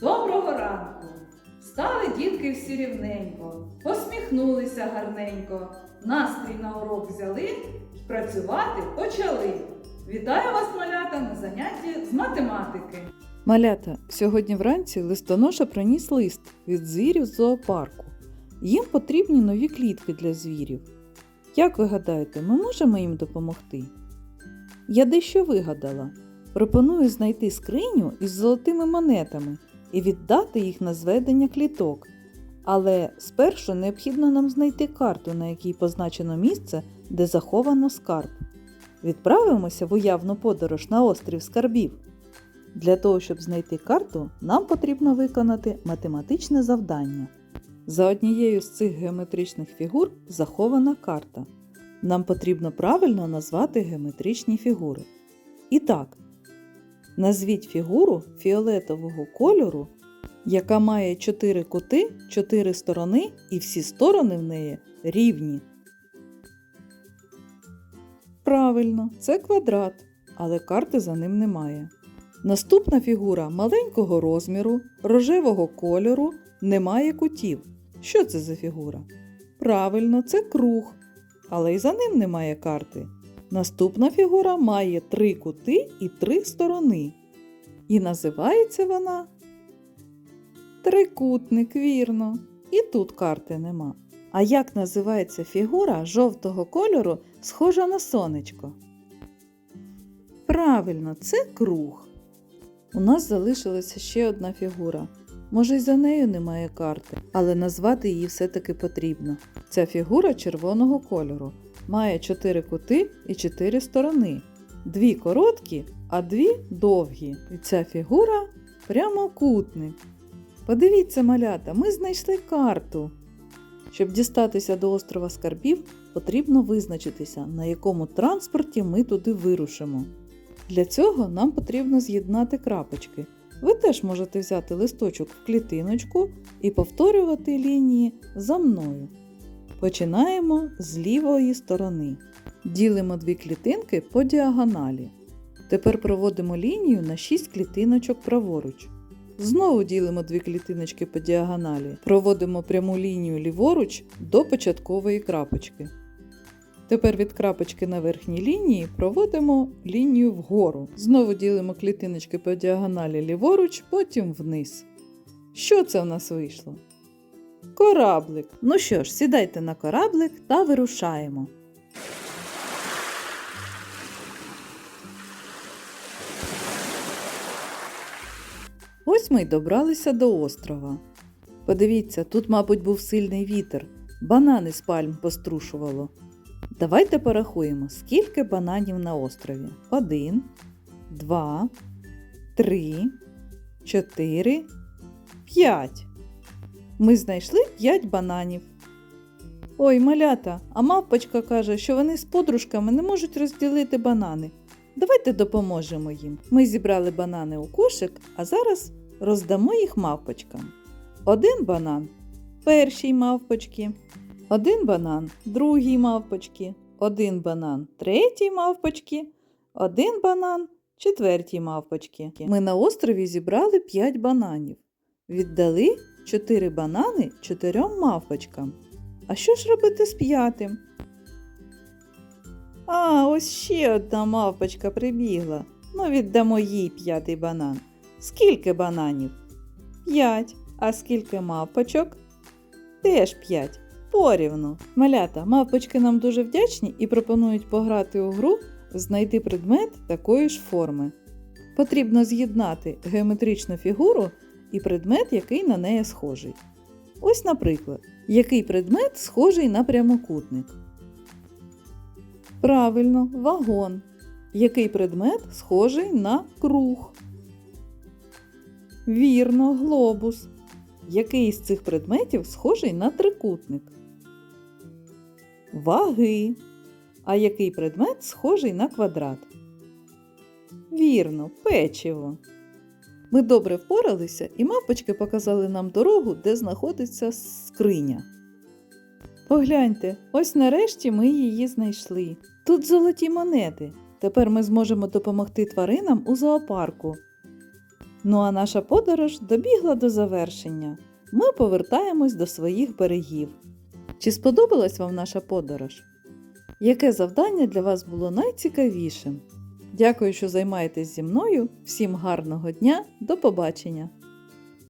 Доброго ранку! Стали дітки всі рівненько, посміхнулися гарненько, настрій на урок взяли і працювати почали. Вітаю вас, малята, на занятті з математики. Малята, сьогодні вранці листоноша приніс лист від звірів з зоопарку. Їм потрібні нові клітки для звірів. Як ви гадаєте, ми можемо їм допомогти? Я дещо вигадала. Пропоную знайти скриню із золотими монетами і віддати їх на зведення кліток. Але спершу необхідно нам знайти карту, на якій позначено місце, де заховано скарб. Відправимося в уявну подорож на острів скарбів. Для того, щоб знайти карту, нам потрібно виконати математичне завдання. За однією з цих геометричних фігур захована карта. Нам потрібно правильно назвати геометричні фігури. І так, назвіть фігуру фіолетового кольору, яка має 4 кути, 4 сторони, і всі сторони в неї рівні. Правильно, це квадрат, але карти за ним немає. Наступна фігура маленького розміру, рожевого кольору, не має кутів. Що це за фігура? Правильно, це круг, але й за ним немає карти. Наступна фігура має три кути і три сторони. І називається вона трикутник, вірно. І тут карти нема. А як називається фігура жовтого кольору, схожа на сонечко? Правильно, це круг. У нас залишилася ще одна фігура. Може, й за нею немає карти, але назвати її все-таки потрібно. Ця фігура червоного кольору має чотири кути і чотири сторони. Дві короткі, а дві довгі. І ця фігура прямокутник. Подивіться, малята, ми знайшли карту. Щоб дістатися до острова Скарбів, потрібно визначитися, на якому транспорті ми туди вирушимо. Для цього нам потрібно з'єднати крапочки. Ви теж можете взяти листочок в клітиночку і повторювати лінії за мною. Починаємо з лівої сторони. Ділимо дві клітинки по діагоналі. Тепер проводимо лінію на 6 клітиночок праворуч. Знову ділимо дві клітиночки по діагоналі. Проводимо пряму лінію ліворуч до початкової крапочки. Тепер від крапочки на верхній лінії проводимо лінію вгору. Знову ділимо клітиночки по діагоналі ліворуч, потім вниз. Що це в нас вийшло? Кораблик. Ну що ж, сідайте на кораблик та вирушаємо. Ось ми й добралися до острова. Подивіться, тут, мабуть, був сильний вітер, банани з пальм пострушувало. Давайте порахуємо, скільки бананів на острові. Один, два, три, чотири, п'ять. Ми знайшли п'ять бананів. Ой, малята, а мавпочка каже, що вони з подружками не можуть розділити банани. Давайте допоможемо їм. Ми зібрали банани у кошик, а зараз роздамо їх мавпочкам. Один банан першій мавпочці, один банан другій мавпочці, один банан третій мавпочці, один банан четвертій мавпочці. Ми на острові зібрали 5 бананів. Віддали 4 банани чотирьом мавпочкам. А що ж робити з п'ятим? А, ось ще одна мавпочка прибігла. Ну, віддамо їй п'ятий банан. Скільки бананів? П'ять. А скільки мавпочок? Теж п'ять. Порівну. Малята, мавпочки нам дуже вдячні і пропонують пограти у гру знайти предмет такої ж форми. Потрібно з'єднати геометричну фігуру і предмет, який на неї схожий. Ось, наприклад, який предмет схожий на прямокутник? Правильно, вагон. Який предмет схожий на круг? Вірно, глобус. Який із цих предметів схожий на трикутник? Ваги. А який предмет схожий на квадрат? Вірно, печиво. Ми добре впоралися, і мавпочки показали нам дорогу, де знаходиться скриня. Погляньте, ось нарешті ми її знайшли. Тут золоті монети. Тепер ми зможемо допомогти тваринам у зоопарку. Ну а наша подорож добігла до завершення. ми повертаємось до своїх берегів. Чи сподобалась вам наша подорож? Яке завдання для вас було найцікавішим? Дякую, що займаєтесь зі мною. Всім гарного дня, до побачення!